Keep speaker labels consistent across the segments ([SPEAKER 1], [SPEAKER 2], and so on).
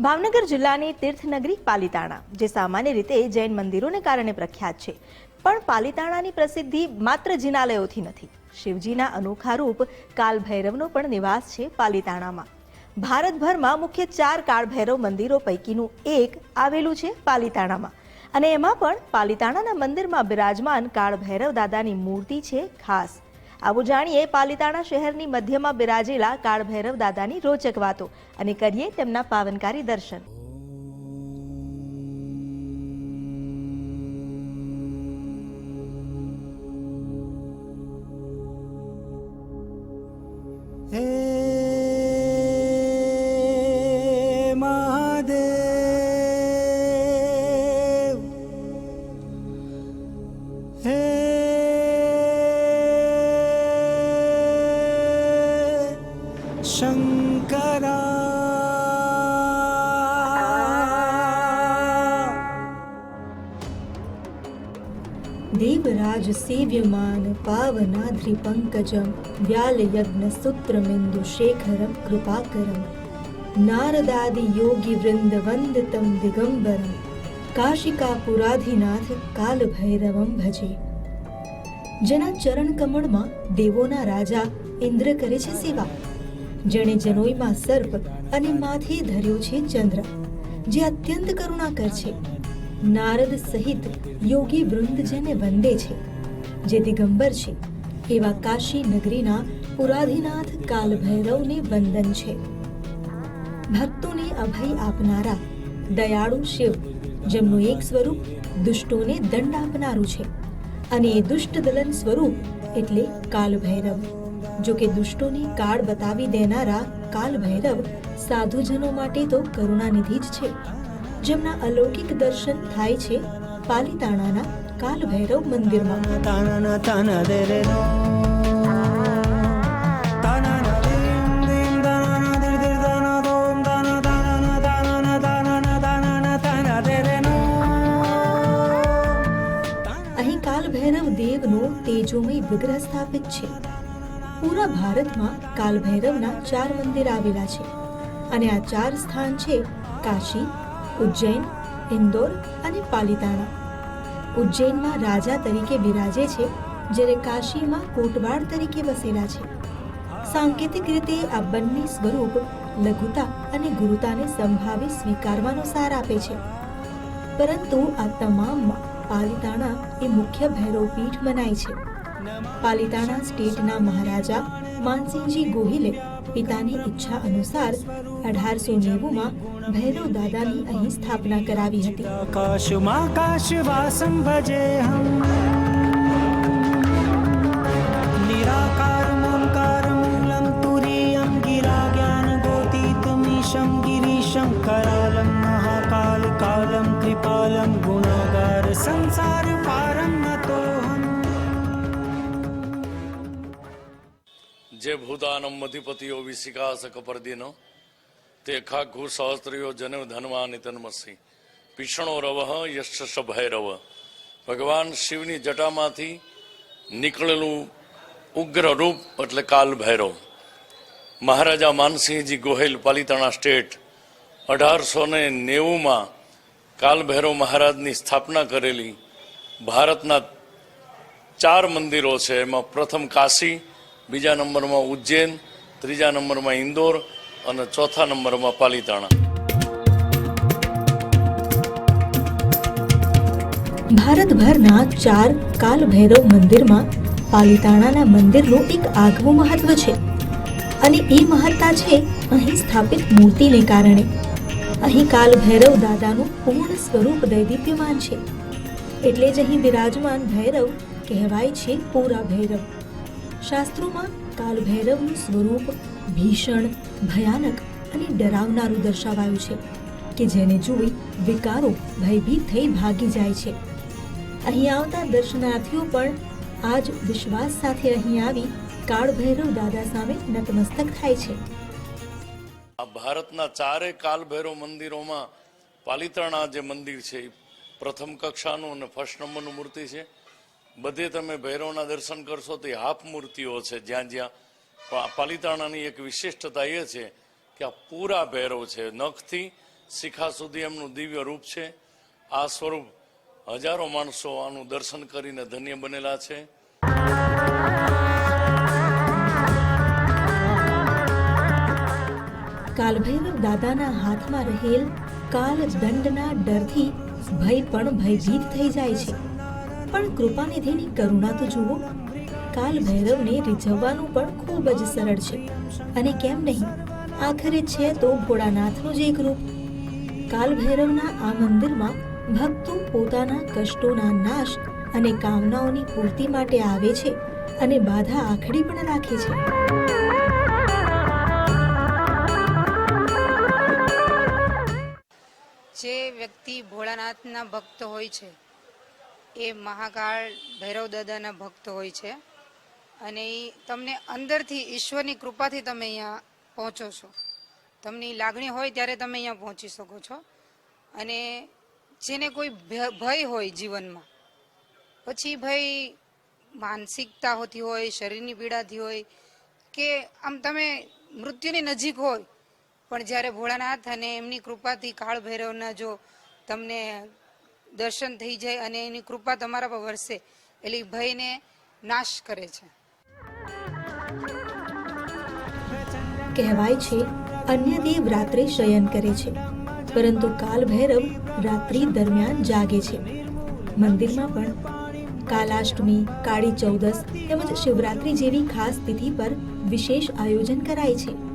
[SPEAKER 1] ભાવનગર જિલ્લાની તીર્થનગરી પાલિતાણા, જે સામાન્ય રીતે જૈન મંદિરોને કારણે પ્રખ્યાત છે. પણ પાલિતાણાની પ્રસિદ્ધિ માત્ર જિનાલયોથી નથી. શિવજીના અનોખા રૂપ કાલ ભૈરવનો પણ નિવાસ છે પાલિતાણામાં. ભારતભરમાં મુખ્ય ચાર કાળ ભૈરવ મંદિરો પૈકીનું એક આવેલું છે પાલિતાણામાં. અને એમાં પણ પાલિતાણાના મંદિરમાં બિરાજમાન કાળ ભૈરવ દાદાની મૂર્તિ છે ખાસ. આવું જાણીએ પાલિતાણા શહેરની મધ્યમાં બિરાજેલા કાળભૈરવ દાદાની રોચક વાતો. અને કરીએ તેમના પાવનકારી દર્શન. કૃપાકરમ નારદાદિ યોગી વૃંદ વંદિતમ દિગંબરમ કાશિકાપુરાધિનાથ કાલભૈરવમ ભજે જેના ચરણ કમળમાં દેવોના રાજા ઇન્દ્ર કરે છે સેવા જેણે જનોઈમાં સર્પ અને માથે ધર્યો છે ચંદ્ર જે અત્યંત કરુણાકર છે નારદ સહિત યોગી વૃંદ જેને વંદે છે જે દિગંબર છે. એવા કાશી નગરીના પુરાધિનાથ કાલભૈરવને વંદન છે. ભક્તોને અભય આપનારા દયાળુ શિવ, જેમનું એક સ્વરૂપ દુષ્ટોને દંડ આપનારું છે. અને એ દુષ્ટ દલન સ્વરૂપ એટલે કાલભૈરવ. જો કે દુષ્ટોને કાળ બતાવી દેનારા કાલભૈરવ સાધુજનો માટે તો કરુણાનિધિ જ છે. જેમના અલૌકિક દર્શન થાય છે પાલિતાણાના કાલ ભૈરવ મંદિરમાં
[SPEAKER 2] તાના તાના દેરે
[SPEAKER 1] અહીં કાલ ભૈરવ દેવનો તેજોમય વિગ્રહ સ્થાપિત છે પૂરા ભારતમાં કાલ ભૈરવના ચાર મંદિર આવેલા છે અને આ ચાર સ્થાન છે કાશી ઉજ્જૈન ઇન્દોર અને પાલિતાણા ઉજ્જૈનમાં રાજા તરીકે બિરાજે છે, જ્યારે કાશીમાં કોટવાડ તરીકે વસેલા છે. સાંકેતિક રીતે આ બંને સ્વરૂપ લઘુતા અને ગુરુતાને સંભાવી સ્વીકારવાનો સાર આપે છે. પરંતુ આ તમામમાં પાલિતાણા એ મુખ્ય ભૈરવપીઠ મનાય છે. પાલિતાણા સ્ટેટના મહારાજા માનસિંહજી ગોહિલે પિતાની ઈચ્છા અનુસાર અઢારસો નેવુંમાં ભૈરવ દાદાની અહીં સ્થાપના કરાવી હતી.
[SPEAKER 2] કાશમાં કાશ ભજે હમ.
[SPEAKER 3] જે ભૂદાનમ મધિપતિઓ વિશિકાસ કપરદીન, તે ખાઘુ સહસ્ત્રીઓ જનવ ધનવા તન્મસી પીષણો રવ યશ ભૈરવ ભગવાન શિવની જટામાંથી નીકળેલું ઉગ્ર રૂપ એટલે કાલ ભૈરવ મહારાજા માનસિંહજી ગોહિલ પાલિતાણા સ્ટેટ અઢારસો ને નેવુંમાં કાલ ભૈરવ મહારાજની સ્થાપના કરેલી ભારતના ચાર મંદિરો છે. એમાં પ્રથમ કાશી બીજા નંબરમાં ઉજ્જૈન, ત્રીજા નંબરમાં ઇન્દોર અને ચોથા નંબરમાં પાલિતાણા.
[SPEAKER 1] ભારતભરના ચાર કાલ ભૈરવ મંદિરમાં પાલિતાણાના મંદિરનું એક આગવું મહત્વ છે. અને એ મહત્તા છે અહીં સ્થાપિત મૂર્તિને કારણે. અહીં કાલ ભૈરવ દાદાનું પૂર્ણ સ્વરૂપ દૈદીપ્યમાન છે. એટલે જ અહીં બિરાજમાન ભૈરવ કહેવાય છે પૂરા ભૈરવ. શાસ્ત્રોમાં કાલ ભૈરવનું સ્વરૂપ ભીષણ, ભયાનક અને ડરાવનારું દર્શાવાયું છે કે જેને જોઈ વિકારો ભયભીત થઈ ભાગી જાય છે. અહીં આવતા દર્શનાર્થીઓ પણ આ જ વિશ્વાસ સાથે અહીં આવી કાળ ભૈરવ દાદા સામે નતમસ્તક થાય છે.
[SPEAKER 3] આ ભારતના ચારે કાલ ભૈરવ મંદિરોમાં પાલિતાણા જે મંદિર છે પ્રથમ કક્ષાનું અને ફર્સ્ટ નંબરનું મૂર્તિ છે. બધે તમે ભૈરવના દર્શન કરશો તો હાફ મૂર્તિઓ છે. જ્યાં જ્યાં પાલિતાણાની એક વિશિષ્ટતા એ છે કે આ પૂરા ભૈરવ છે. નખથી શિખા સુધી એમનું દિવ્ય રૂપ છે. આ સ્વરૂપ હજારો માણસો આનું દર્શન કરીને ધન્ય બનેલા છે.
[SPEAKER 1] કાલભૈરવ દાદાના હાથમાં રહેલ કાલ દંડના ડરથી ભય પણ ભયભીત થઈ જાય છે. પણ કૃપાનિધિની કરુણા તો જુઓ. કાલ ભૈરવને રીઝવવાનું પણ ખૂબ જ સરળ છે. અને કેમ નહીં? આખરે છે તો ભોળાનાથનું જ એક રૂપ. કાલ ભૈરવના આ મંદિરમાં ભક્તો પોતાના કષ્ટોના નાશ અને કામનાઓની પૂર્તિ માટે આવે છે અને બાધા આખડી પણ રાખે છે.
[SPEAKER 4] જે વ્યક્તિ ભોળાનાથના ભક્ત હોય છે એ મહાકાળ ભૈરવ દાદાના ભક્ત હોય છે. અને એ તમને અંદરથી ઈશ્વરની કૃપાથી તમે અહીંયા પહોંચો છો. તમને લાગણી હોય ત્યારે તમે અહીંયા પહોંચી શકો છો. અને જેને કોઈ ભય હોય જીવનમાં, પછી ભય માનસિકતા હોતી હોય, શરીરની પીડાથી હોય, કે આમ તમે મૃત્યુની નજીક હોય, પણ જ્યારે ભોળાનાથ અને એમની કૃપાથી કાળ ભૈરવના જો તમને દર્શન થઈ જાય અને એની કૃપા તમારા પર વરસે. એટલે ભયને નાશ કરે છે.
[SPEAKER 1] કહેવાય છે, અન્ય દેવ રાત્રે શયન કરે છે, પરંતુ કાલ ભૈરવ રાત્રિ દરમિયાન જાગે છે. મંદિરમાં પણ કાલાષ્ટમી, કાળી ચૌદસ તેમજ શિવરાત્રી જેવી ખાસ તિથિ પર વિશેષ આયોજન કરાય છે.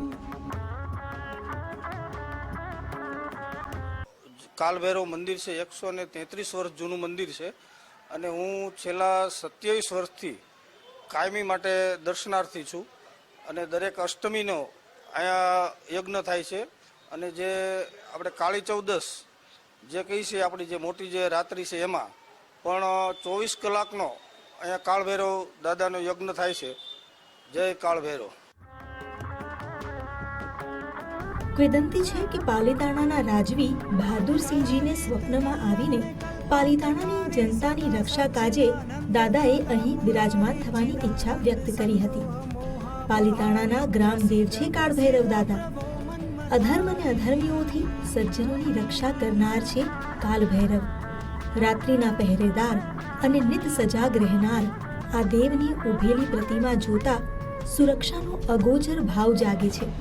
[SPEAKER 5] કાલભૈરવ મંદિર છે, એકસો ને તેત્રીસ વર્ષ જૂનું મંદિર છે. અને હું છેલ્લા સત્યાવીસ વર્ષથી કાયમી માટે દર્શનાર્થી છું. અને દરેક અષ્ટમીનો અહીંયા યજ્ઞ થાય છે. અને જે આપણે કાળી ચૌદસ જે કહી છે, આપણી જે મોટી જે રાત્રિ છે એમાં, પણ ચોવીસ કલાકનો અહીંયા કાળભૈરવ દાદાનો યજ્ઞ થાય છે. જય કાળભૈરવ.
[SPEAKER 1] કિંવદંતી છે કે પાલીતાણાના રાજવી બહાદુરસિંહજીને સ્વપ્નમાં આવીને પાલીતાણાની જનતાની રક્ષા કાજે દાદાએ અહીં બિરાજમાન થવાની ઈચ્છા વ્યક્ત કરી હતી. પાલીતાણાના ગ્રામદેવ છે કાળભૈરવ દાદા. અધર્મ અને અધર્મીઓથી સજ્જનોની રક્ષા કરનાર છે કાલભૈરવ રાત્રિના પહેરેદાર અને નિત સજાગ રહેનાર આ દેવની ઉભેલી પ્રતિમા જોતા સુરક્ષાનો અગોચર ભાવ જાગે છે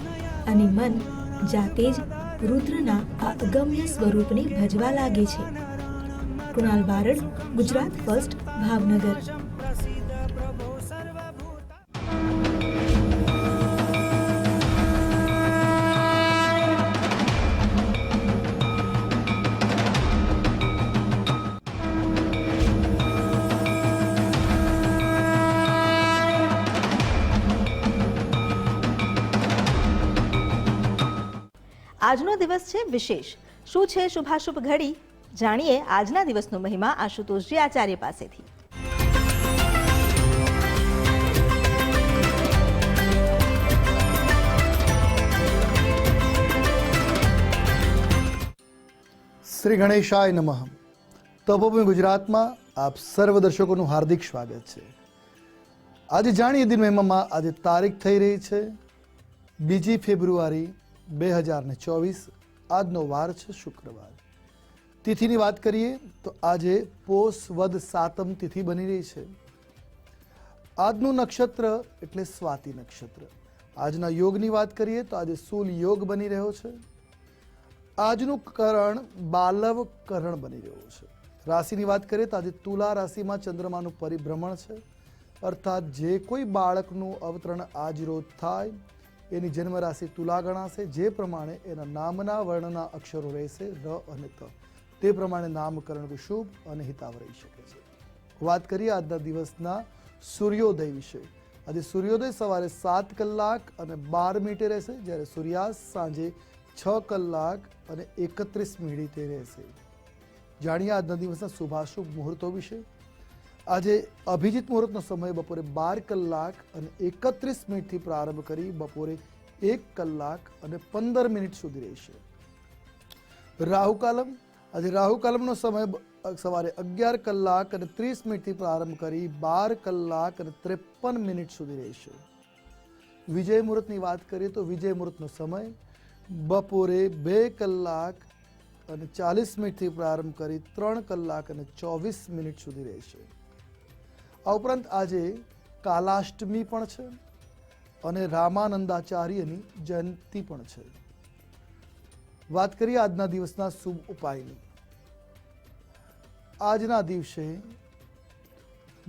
[SPEAKER 1] અને મન જાતે જ રુદ્રના આ અગમ્ય સ્વરૂપને ભજવા લાગે છે. કૃણાલ બારડ ગુજરાત ફર્સ્ટ ભાવનગર.
[SPEAKER 6] આજનો દિવસ છે વિશેષ. શું છે શુભાશુભ ઘડી? જાણીએ આજના દિવસનો મહિમા આશુતોષજી આચાર્ય પાસેથી.
[SPEAKER 7] શ્રી ગણેશાય નમઃ. તપોભૂમિ ગુજરાતમાં આપ સર્વ દર્શકોનું હાર્દિક સ્વાગત છે. આજે જાણીએ દિન મહિમામાં આજે તારીખ થઈ રહી છે. બીજી ફેબ્રુઆરી બે હજાર ને ચોવીસ, આજનો વાર છે શુક્રવાર. તિથિની વાત કરીએ તો આજે પોષ વદ સાતમ તિથિ બની રહી છે. આજનું નક્ષત્ર એટલે સ્વાતિ નક્ષત્ર. આજના યોગની વાત કરીએ તો આજે સૂલ યોગ બની રહ્યો છે. આજનું કરણ બાલવ કરણ બની રહ્યું છે. રાશિની વાત કરીએ તો આજે તુલા રાશિમાં ચંદ્રમાનું પરિભ્રમણ છે. અર્થાત જે કોઈ બાળકનું અવતરણ આજ રોજ થાય એની જન્મ રાશિ તુલા ગણાશે. જે પ્રમાણે એના નામના વર્ણના અક્ષરો રહેશે ર અને ત. તે પ્રમાણે નામકરણ શુભ અને હિતાવ રહી શકે છે. વાત કરીએ આજના દિવસના સૂર્યોદય વિશે. આજે સૂર્યોદય સવારે સાત કલાક અને બાર મિનિટે રહેશે. જ્યારે સૂર્યાસ્ત સાંજે છ કલાક અને એકત્રીસ મિનિટે રહેશે. જાણીએ આજના દિવસના શુભાશુભ મુહૂર્તો વિશે. આજે અભિજીત મુહૂર્તનો સમય બપોરે બાર કલાક અને એકત્રીસ મિનિટથી પ્રારંભ કરી બપોરે એક કલાક અને પંદર મિનિટ સુધી રહેશે. રાહુ કાલમ, આજે રાહુ કાલમનો સમય સવારે અગિયાર કલાક અને ત્રીસ મિનિટથી પ્રારંભ કરી બાર કલાક અને ત્રેપન મિનિટ સુધી રહેશે. વિજય મુહૂર્તની વાત કરીએ તો વિજય મુહૂર્તનો સમય બપોરે બે કલાક અને ચાલીસ મિનિટથી પ્રારંભ કરી ત્રણ કલાક અને ચોવીસ મિનિટ સુધી રહેશે. આ ઉપરાંત આજે કાલાષ્ટમી પણ છે અને રામાનંદાચાર્યની જયંતિ પણ છે. વાત કરીએ આજના દિવસના શુભ ઉપાયની. આજના દિવસે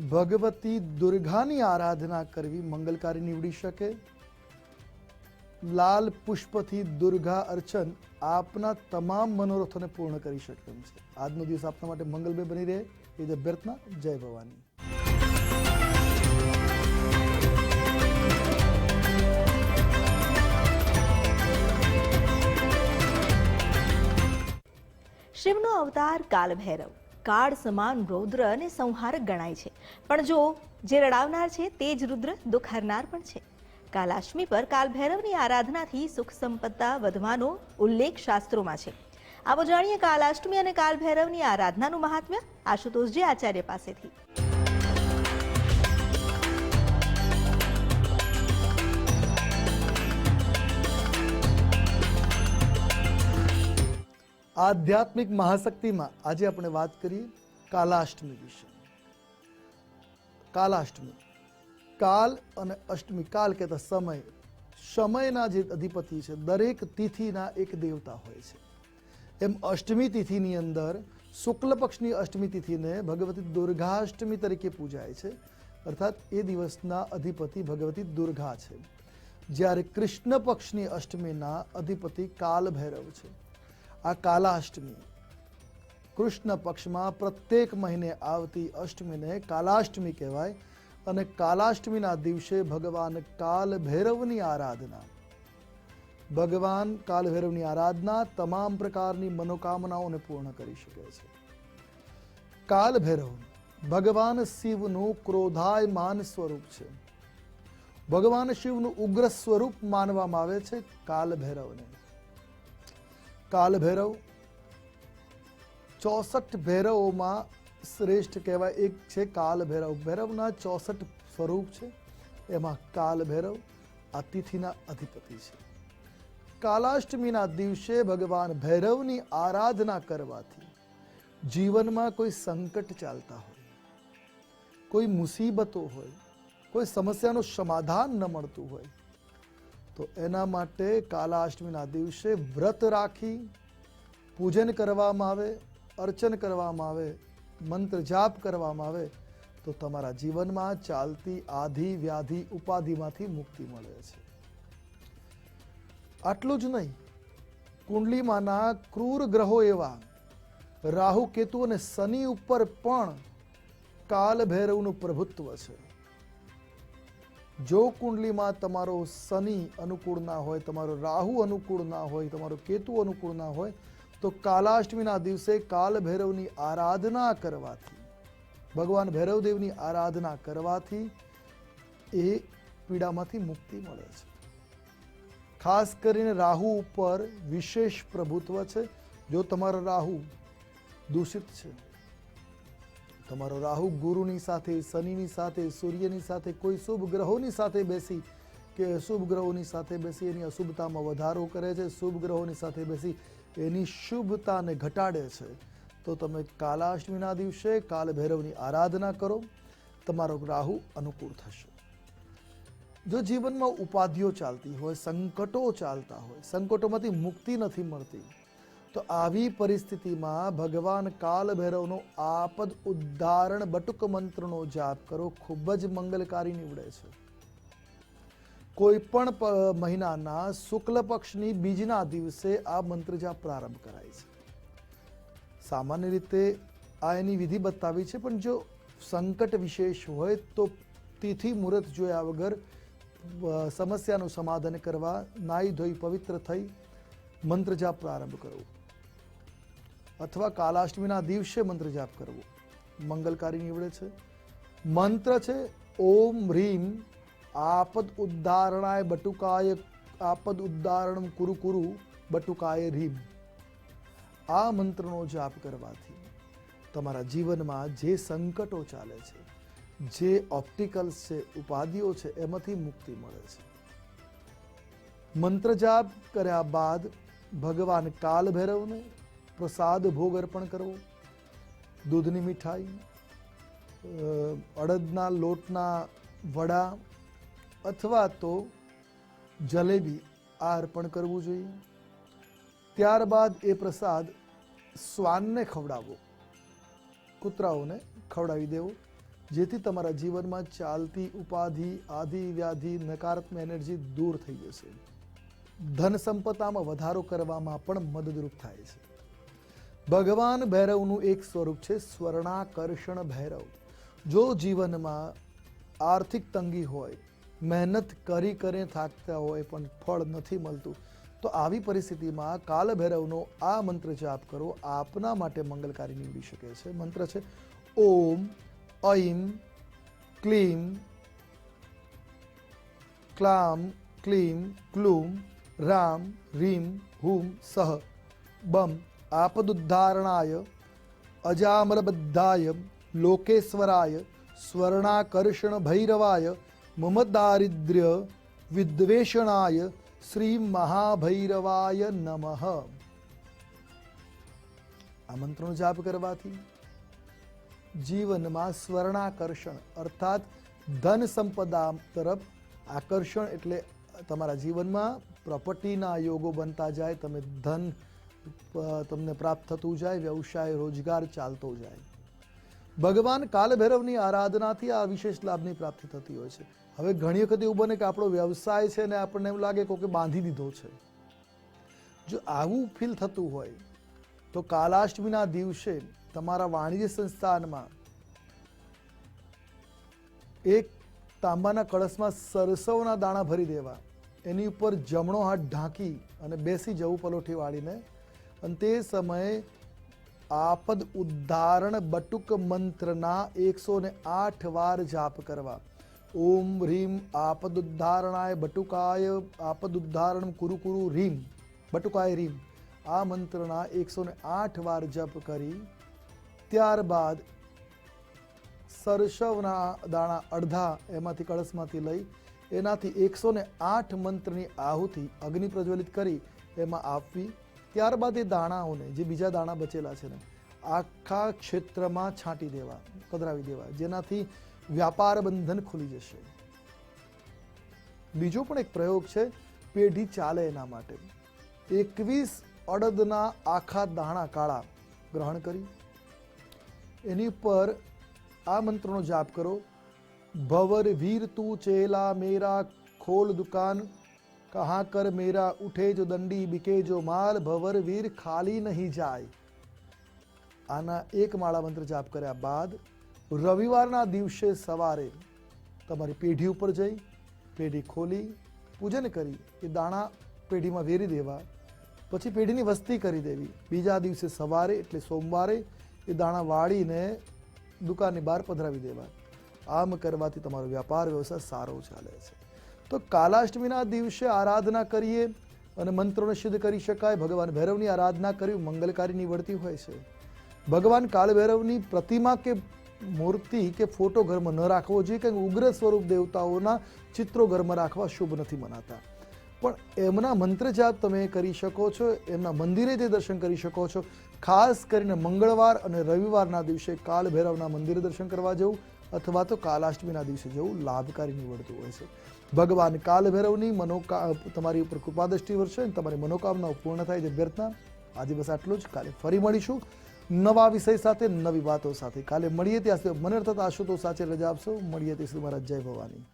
[SPEAKER 7] ભગવતી દુર્ગાની આરાધના કરવી મંગલકારી નીવડી શકે. લાલ પુષ્પથી દુર્ગા અર્ચન આપના તમામ મનોરથોને પૂર્ણ કરી શકે છે. આજનો દિવસ આપના માટે મંગલમય બની રહે. એ જ અભ્યર્થના. જય ભવાની.
[SPEAKER 6] શિવનો અવતાર કાલભૈરવ. કાળ સમાન રૌદ્ર અને સંહારક ગણાય છે. પણ જો જે રડાવનાર છે તે જ રુદ્ર દુઃખ હરનાર પણ છે. કાલાષ્ટમી પર કાલભૈરવની આરાધનાથી સુખ સંપત્તા વધવાનો ઉલ્લેખ શાસ્ત્રોમાં છે. આવો જાણીએ કાલાષ્ટમી અને કાલભૈરવની આરાધનાનું મહાત્મ્ય આશુતોષજી આચાર્ય પાસેથી.
[SPEAKER 7] આધ્યાત્મિક મહાશક્તિમાં આજે આપણે વાત કરી કાલાષ્ટમી વિશે. કાલાષ્ટમી. કાલ અને અષ્ટમી. કાલ કહેતા સમય. સમયના જે અધિપતિ છે, દરેક તિથિના એક દેવતા હોય છે. એમ અષ્ટમી તિથિની અંદર શુક્લ પક્ષની અષ્ટમી તિથિને ભગવતી દુર્ગાષ્ટમી તરીકે પૂજાય છે. અર્થાત એ દિવસના અધિપતિ ભગવતી દુર્ગા છે. જ્યારે કૃષ્ણ પક્ષની અષ્ટમીના અધિપતિ કાલ ભૈરવ છે. આ કાલાષ્ટમી. કૃષ્ણ પક્ષમાં પ્રત્યેક મહિને આવતી અષ્ટમીને કાલાષ્ટમી કહેવાય અને કાલાષ્ટમીના દિવસે ભગવાન કાલ ભૈરવની આરાધના. ભગવાન કાલ ભૈરવની આરાધના તમામ પ્રકારની મનોકામનાઓને પૂર્ણ કરી શકે છે. કાલ ભૈરવ ભગવાન શિવનું ક્રોધાયમાન સ્વરૂપ છે. ભગવાન શિવનું ઉગ્ર સ્વરૂપ માનવામાં આવે છે કાલ ભૈરવને કાલ ભૈરવ. ચોસઠ ભૈરવોમાં શ્રેષ્ઠ કહેવાય એક છે કાલ ભૈરવ. ભૈરવના ચોસઠ સ્વરૂપ છે, એમાં કાલ ભૈરવ આ તિથિના અધિપતિ છે. કાલાષ્ટમીના દિવસે ભગવાન ભૈરવની આરાધના કરવાથી જીવનમાં કોઈ સંકટ ચાલતા હોય, કોઈ મુસીબતો હોય, કોઈ સમસ્યાનું સમાધાન ન મળતું હોય તો એના માટે કાલાષ્ટમીના દિવસે વ્રત રાખી, પૂજન કરવામાં આવે, અર્ચન કરવામાં આવે, મંત્ર જાપ કરવામાં આવે, તો તમારા જીવનમાં ચાલતી આધિ, વ્યાધિ, ઉપાધિમાંથી મુક્તિ મળે છે. આટલું જ નહીં, કુંડલીમાંના ક્રૂર ગ્રહો એવા, રાહુ, કેતુ અને શનિ ઉપર પણ કાલ ભૈરવનું પ્રભુત્વ છે. જો કુંડલીમાં તમારો શનિ અનુકૂળ ના હોય, તમારો રાહુ અનુકૂળ ના હોય, તમારો કેતુ અનુકૂળ ના હોય, તો કાલાષ્ટમીના દિવસે કાલ ભૈરવની આરાધના કરવાથી, ભગવાન ભૈરવદેવની આરાધના કરવાથી એ પીડામાંથી મુક્તિ મળે છે. ખાસ કરીને રાહુ ઉપર વિશેષ પ્રભુત્વ છે. જો તમારો રાહુ દૂષિત છે તમારો રાહુ ગુરુની સાથે, શનિની સાથે, સૂર્યની સાથે, કોઈ શુભ ગ્રહોની સાથે બેસી કે અશુભ ગ્રહોની સાથે બેસી એની અશુભતામાં વધારો કરે છે, શુભ ગ્રહોની સાથે બેસી એની શુભતાને ઘટાડે છે. તો તમે કાલાષ્ટમીના દિવસે કાલ ભૈરવની આરાધના કરો. તમારો રાહુ અનુકૂળ થશે. જો જીવનમાં ઉપાધિઓ ચાલતી હોય, સંકટો ચાલતા હોય, સંકટોમાંથી મુક્તિ નથી મળતી તો આવી પરિસ્થિતિમાં ભગવાન કાલ ભૈરવનો આપદ ઉદ્ધારણ બટુક મંત્રનો જાપ કરો, ખૂબ જ મંગલકારી નીવડે છે. કોઈ પણ મહિનાના શુક્લ પક્ષની બીજના દિવસે આ મંત્ર જાપ પ્રારંભ કરાય છે. સામાન્ય રીતે આ એની વિધિ બતાવી છે, પણ જો સંકટ વિશેષ હોય તો તિથિ મુહૂર્ત જોયા વગર સમસ્યાનું સમાધાન કરવા નાહી ધોઈ પવિત્ર થઈ મંત્ર જાપ પ્રારંભ કરવો. અથવા કાલાષ્ટમીના દિવસે મંત્ર જાપ કરવો. મંગલકારી નીવડે છે. મંત્ર છે, ઓમ હ્રીમ આપદ ઉદ્ધારણાય બટુકાય, આપદ ઉદ્ધારણમ કુરુ કુરુ બટુકાય હ્રીમ આ મંત્રનો જાપ કરવાથી તમારા જીવનમાં જે સંકટો ચાલે છે, જે ઓપ્ટિકલ્સ છે, ઉપાધિઓ છે, એમાંથી મુક્તિ મળે છે. મંત્ર જાપ કર્યા બાદ ભગવાન કાલ ભૈરવને પ્રસાદ ભોગ અર્પણ કરવો, દૂધની મીઠાઈ અડદના લોટના વડા અથવા તો જલેબી આ અર્પણ કરવું જોઈએ. ત્યારબાદ એ પ્રસાદ શ્વાનને ખવડાવવો. કૂતરાઓને ખવડાવી દેવો. જેથી તમારા જીવનમાં ચાલતી ઉપાધિ, આધિ, વ્યાધિ, નકારાત્મક એનર્જી દૂર થઈ જશે. ધન સંપદામાં વધારો કરવામાં પણ મદદરૂપ થાય છે. ભગવાન ભૈરવનું એક સ્વરૂપ છે સ્વર્ણાકર્ષણ ભૈરવ. જો જીવનમાં આર્થિક તંગી હોય, મહેનત કરી કરીને થાકતા હોય પણ ફળ નથી મળતું, તો આવી પરિસ્થિતિમાં કાલ ભૈરવનો આ મંત્ર જાપ કરો. આપના માટે મંગલકારી નીવડી શકે છે. મંત્ર છે, ઓમ ઐમ ક્લીમ ક્લામ ક્લીમ ક્લુમ રામ રીમ હુમ સહ બમ આપદુદ્ધારણાય અજામરબદ્ધાય લોકેશ્વરાય સ્વર્ણાકર્ષણ ભૈરવાય મમ દારિદ્ર્ય વિદ્વેષણાય શ્રી મહાભૈરવાય નમઃ આ મંત્રનો જાપ કરવાથી જીવનમાં સ્વર્ણાકર્ષણ અર્થાત ધન સંપદા તરફ આકર્ષણ એટલે તમારા જીવનમાં પ્રોપર્ટીના યોગો બનતા જાય તમે ધન અ, તમને પ્રાપ્ત થતું જાય, વ્યવસાય, રોજગાર ચાલતો જાય. ભગવાન કાલભૈરવની આરાધનાથી આ વિશેષ લાભની પ્રાપ્તિ થતી હોય છે. હવે ઘણી વખત એવું બને કે આપણો વ્યવસાય છે ને આપણને એમ લાગે કોકે બાંધી દીધો છે. જો આવું ફીલ થતું હોય, તો કાલાષ્ટમીના દિવસે તમારા વાણિજ્ય સંસ્થાનમાં એક તાંબાના કળશમાં સરસવના દાણા ભરી દેવા. એની ઉપર જમણો હાથ ઢાંકી અને બેસી જવું પલોઠી વાળીને અને તે સમયે આપદ ઉદ્ધારણ બટુક મંત્રના એકસો ને આઠ વાર જાપ કરવા. ઓમ હ્રીમ આપદ ઉદ્ધારણાય બટુકાય, આપદ ઉદ્ધારણ કુરુ કુરુ હ્રીમ બટુકાય હ્રીમ આ મંત્રના એકસો ને આઠ વાર જપ કરી. ત્યારબાદ સરસવના દાણા અડધા એમાંથી કળશમાંથી લઈ એનાથી એકસો ને આઠ મંત્રની આહુતિ અગ્નિ પ્રજ્વલિત કરી, એમાં આપવી. ત્યારબાદ એ દાણાઓને, જે બીજા દાણા બચેલા છે ને, આખા ક્ષેત્રમાં છાંટી દેવા, પધરાવી દેવા, જેનાથી વ્યાપાર બંધન ખુલી જશે. બીજો પણ એક પ્રયોગ છે, પેઢી ચાલે એના માટે. એકવીસ અડદના આખા દાણા કાળા ગ્રહણ કરી. એની ઉપર આ મંત્રનો જાપ કરો. ભવર વીર તું ચેલા મેરા ખોલ દુકાન કહા કર મેરા ઉઠે જો દંડી બીકે જો માલ ભવર વીર ખાલી નહીં જાય આના એક માળા મંત્ર જાપ કર્યા બાદ રવિવારના દિવસે સવારે તમારી પેઢી ઉપર જઈ પેઢી ખોલી પૂજન કરી એ દાણા પેઢીમાં વેરી દેવા પછી પેઢીની વસ્તી કરી દેવી બીજા દિવસે સવારે એટલે સોમવારે એ દાણા વાળીને દુકાનની બહાર પધરાવી દેવા આમ કરવાથી તમારો વ્યાપાર વ્યવસાય સારો ચાલે છે તો કાલાષ્ટમીના દિવસે આરાધના કરીએ અને મંત્રોને સિદ્ધ કરી શકાય. ભગવાન ભૈરવની આરાધના કરવી મંગલકારી નીવડતી હોય છે. ભગવાન કાલભૈરવની પ્રતિમા કે મૂર્તિ કે ફોટો ઘરમાં ન રાખવો જોઈએ. કે ઉગ્ર સ્વરૂપ દેવતાઓના ચિત્રો ઘરમાં રાખવા શુભ નથી મનાતા. પણ એમના મંત્ર જાપ તમે કરી શકો છો, એમના મંદિરે જે દર્શન કરી શકો છો, ખાસ કરીને મંગળવાર અને રવિવારના દિવસે કાલભૈરવના મંદિરે દર્શન કરવા જવું અથવા તો કાલાષ્ટમીના દિવસે જવું લાભકારી નીવડતું હોય છે. ભગવાન કાલ ભૈરવની મનોકા, તમારી ઉપર કૃપા દ્રષ્ટિ વર્ષે તમારી મનોકામનાઓ પૂર્ણ થાય. છે વ્યર્થના આજે બસ આટલું જ. કાલે ફરી મળીશું. નવા વિષય સાથે, નવી વાતો સાથે. કાલે મળીએ ત્યાં સુધી મને અર્થાત આશુતોષ સાચે રજા આપશો. મળીએ ત્યાં સુધી મારા જય ભવાની.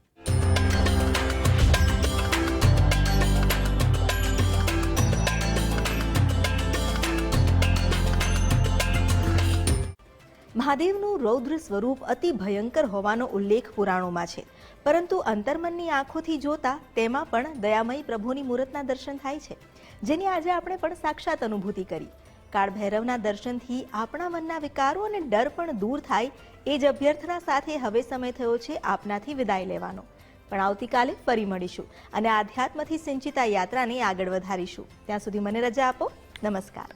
[SPEAKER 6] મહાદેવનું રૌદ્ર સ્વરૂપ અતિ ભયંકર હોવાનો ઉલ્લેખ પુરાણોમાં છે. પરંતુ અંતર્મનની આંખોથી જોતા તેમાં પણ દયામયી પ્રભુની મૂર્તના દર્શન થાય છે, જેની આજે આપણે પણ સાક્ષાત અનુભૂતિ કરી. કાળ ભૈરવના દર્શનથી આપણા મનના વિકારો અને ડર પણ દૂર થાય, એ જ અભ્યર્થના સાથે હવે સમય થયો છે આપનાથી વિદાય લેવાનો. પણ આવતીકાલે ફરી મળીશું અને આધ્યાત્મથી સિંચિતા યાત્રાને આગળ વધારીશું. ત્યાં સુધી મને રજા આપો. નમસ્કાર.